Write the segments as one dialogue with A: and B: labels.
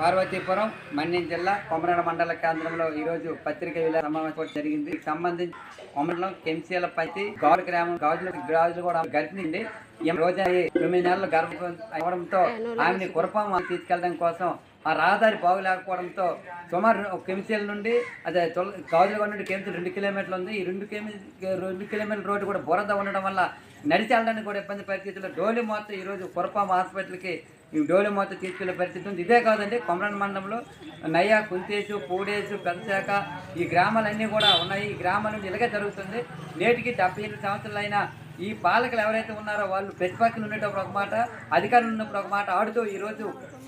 A: పార్వతీపురం మన్యం జిల్లా కొమరడ మండల కేంద్రంలో ఈ రోజు పత్రిక విలేకరుల సమావేశం జరిగింది. సంబంధించి కొమరడం కెంసీల పతి గౌడ గ్రామం గాజులు గాజులు కూడా గర్భిణి రోజు తొమ్మిది నెలలు గర్భం అవ్వడంతో ఆమెని కురపం తీసుకెళ్ళడం కోసం ఆ రహదారి బాగులేకపోవడంతో సుమారు కెమిసీల కెమిసిల్ నుండి అదే తొల- గాజులగూడ నుండి కెమిసిల్ రెండు కిలోమీటర్లు ఉంది. ఈ రెండు రెండు కిలోమీటర్ల రోడ్డు కూడా బురద ఉండడం వల్ల నడిచి వెళ్ళడానికి కూడా ఇబ్బంది పరిస్థితుల్లో డోలి మోత ఈరోజు కురపాం హాస్పిటల్కి ఈ డోలి మోత తీసుకెళ్ళే పరిస్థితి ఉంది. ఇదే కాదండి కొమరన్ మండలంలో నయ్య కుంతేసు పూడేసు పెద్దశాఖ ఈ గ్రామాలన్నీ కూడా ఉన్నాయి. ఈ గ్రామాల నుంచి ఇలాగే జరుగుతుంది. నేటికి డెబ్బై ఎనిమిది సంవత్సరాలైనా ఈ పాలకులు ఎవరైతే ఉన్నారో వాళ్ళు ప్రతిపక్షలు ఉండేటప్పుడు ఒక మాట అధికారులు ఉన్నప్పుడు ఒక మాట ఆడుతూ ఈరోజు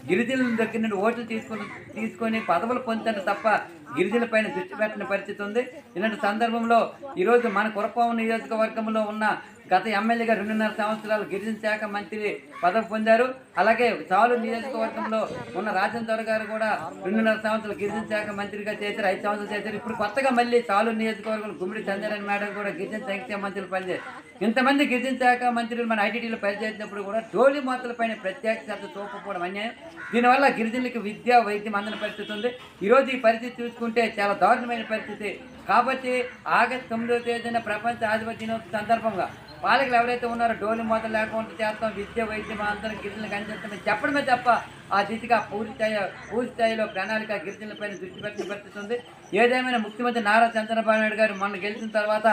A: గిరిజనుల దగ్గర నుండి ఓట్లు తీసుకొని తీసుకొని పదవులు పొందుతారు తప్ప గిరిజన పైన దృష్టి పెట్టిన పరిస్థితి ఉంది. ఇలాంటి సందర్భంలో ఈరోజు మన కురపాం నియోజకవర్గంలో ఉన్న గత ఎమ్మెల్యేగా రెండున్నర సంవత్సరాలు గిరిజన శాఖ మంత్రి పదవి పొందారు. అలాగే చాలు నియోజకవర్గంలో ఉన్న రాజేంద్ర గారు కూడా రెండున్నర సంవత్సరాలు గిరిజన శాఖ మంత్రిగా చేశారు ఐదు సంవత్సరాలు చేశారు. ఇప్పుడు కొత్తగా మళ్ళీ చాలు నియోజకవర్గంలో గుమ్మిడి చంద్రన్ మేడం కూడా గిరిజన సంక్షేమ మంత్రులు పనిచేశారు. ఇంతమంది గిరిజన శాఖ మంత్రులు మన ఐటీడీలో పనిచేసినప్పుడు కూడా డోలి మాతలపైన ప్రత్యేక శ్రద్ధ చూపకపోవడం అన్యాయం. దీనివల్ల గిరిజనులకు విద్య వైద్యం అందని పరిస్థితి ఉంది. ఈరోజు ఈ పరిస్థితి చూసుకుంటే చాలా దారుణమైన పరిస్థితి. కాబట్టి ఆగస్టు తొమ్మిదో తేదీన ప్రపంచ ఆదివాసీ దినోత్సవ సందర్భంగా పాలకులు ఎవరైతే ఉన్నారో డోలి మూత లేకుండా చేస్తాం విద్య వైద్యం అందరం గిరిజనులకు అందిస్తామని చెప్పడమే తప్ప ఆ దిశగా పూర్తి స్థాయి పూర్తి స్థాయిలో ప్రణాళిక గిరిజనులపైన దృష్టి పెట్టిన పరిస్థితి ఉంది ఏదేమైనా ముఖ్యమంత్రి నారా చంద్రబాబు నాయుడు గారు మొన్న గెలిచిన తర్వాత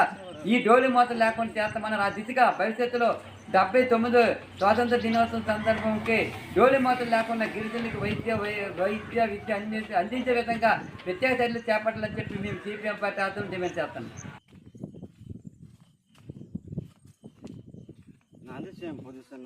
A: ఈ డోలి మూత లేకుండా చేస్తామన్నారు. ఆ దిశగా భవిష్యత్తులో డెబ్బై తొమ్మిది స్వాతంత్ర దినోత్సవం సందర్భంకి డోలి లేకుండా గిరిజనులకు వైద్య వై- వైద్య విద్య అందించే అందించే విధంగా ప్రత్యేక చర్యలు చేపట్టాలని చెప్పి మేము సిపిఎం పార్టీ ఆధ్వర్యంలో డిమాండ్ చేస్తాం.
B: పొజిషన్